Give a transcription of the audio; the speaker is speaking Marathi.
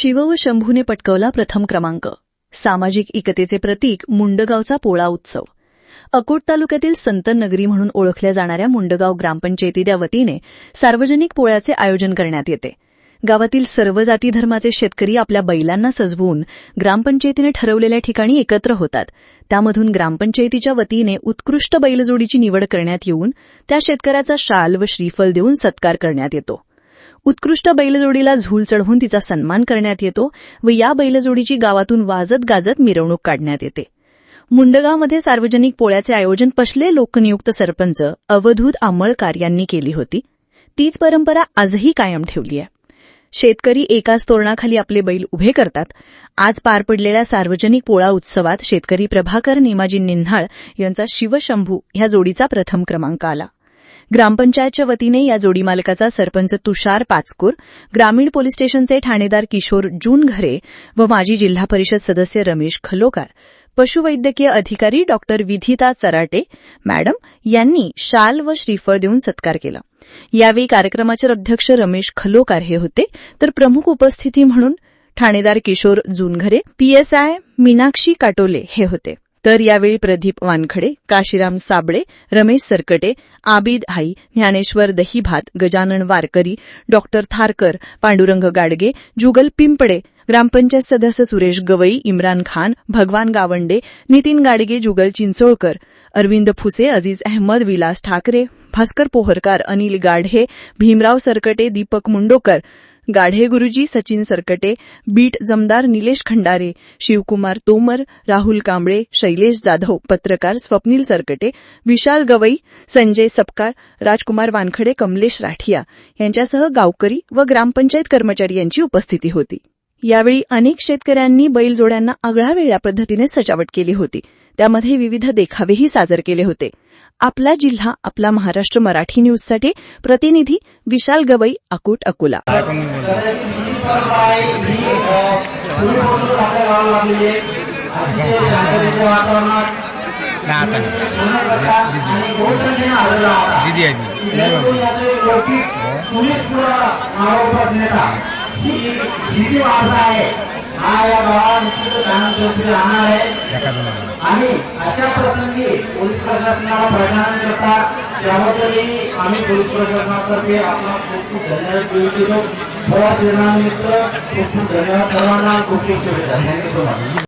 शिव व शंभूने पटकवला प्रथम क्रमांक. सामाजिक एकतेचे प्रतीक मुंडगावचा पोळा उत्सव. अकोट तालुक्यातील संत नगरी म्हणून ओळखल्या जाणाऱ्या मुंडगाव ग्रामपंचायतीच्या वतीने सार्वजनिक पोळ्याचे आयोजन करण्यात येते. गावातील सर्व जाती धर्माचे शेतकरी आपल्या बैलांना सजवून ग्रामपंचायतीने ठरवलेल्या ठिकाणी एकत्र होतात. त्यामधून ग्रामपंचायतीच्या वतीने उत्कृष्ट बैलजोडीची निवड करण्यात येऊन त्या शेतकऱ्याचा शाल व श्रीफल देऊन सत्कार करण्यात येतो. उत्कृष्ट बैलजोडीला झूल चढवून तिचा सन्मान करण्यात येतो व या बैलजोडीची गावातून वाजत गाजत मिरवणूक काढण्यात येते. मुंडगावमध्ये सार्वजनिक पोळ्याचे आयोजन पशले लोकनियुक्त सरपंच अवधूत आमळकार यांनी केली होती. तीच परंपरा आजही कायम ठेवली आहे. शेतकरी एकाच तोरणाखाली आपले बैल उभे करतात. आज पार पडलेल्या सार्वजनिक पोळा उत्सवात शेतकरी प्रभाकर नेमाजी निन्हाळ यांचा शिवशंभू ह्या जोडीचा प्रथम क्रमांक आला. ग्रामपंचायतच्या वतीने या जोडीमालकाचा सरपंच तुषार पाचकूर ग्रामीण पोलीस स्टेशनचे ठाणेदार किशोर जूनघरे व माजी जिल्हा परिषद सदस्य रमेश खलोकार. पशुवैद्यकीय अधिकारी डॉक्टर विधिता चराटे मॅडम यांनी शाल व श्रीफळ देऊन सत्कार केला. यावेळी कार्यक्रमाचे अध्यक्ष रमेश खलोकार हे होते. तर प्रमुख उपस्थिती म्हणून ठाणेदार किशोर जुनघरे पीएसआय मीनाक्षी काटोले हे होते. तर यावेळी प्रदीप वानखडे काशीराम साबळे रमेश सरकटे आबिद हाई ज्ञानेश्वर दहीभात गजानन वारकरी डॉक्टर थारकर पांडुरंग गाडगे जुगल पिंपडे ग्रामपंचायत सदस्य सुरेश गवई इम्रान खान भगवान गावंडे नितीन गाडगे जुगल चिंचोळकर अरविंद फुसे अजीज अहमद विलास ठाकरे भास्कर पोहरकार अनिल गाढे भीमराव सरकटे दीपक मुंडोकर गाढे गुरुजी सचिन सरकटे बीट जमदार निलेश खंडारे शिवकुमार तोमर राहुल कांबळे शैलेश जाधव पत्रकार स्वप्नील सरकटे विशाल गवई संजय सपकाळ राजकुमार वानखडे कमलेश राठिया यांच्यासह गावकरी व ग्रामपंचायत कर्मचारी यांची उपस्थिती होती. यावेळी अनेक शेतकऱ्यांनी बैलजोड्यांना आगळ्या वेगळ्या पद्धतीने सजावट केली होती त्यामध्ये विविध देखावेही सादर केले होते आपला जिल्हा आपला महाराष्ट्र मराठी न्यूजसाठी प्रतिनिधी विशाल गवई अकोट अकोला किती दिदी आहे? ती. एका दोन आणि अशा प्रसंगी पोलीस प्रशासनाला प्रदान करता त्याबद्दलही आम्ही पोलीस प्रशासनातर्फे आपला खूप खूप धन्यवाद देऊ इच्छितो. प्रवास दिनानिमित्त खूप खूप धन्यवाद सर्वांना. खूप खूप शुभेच्छा. Thank you so much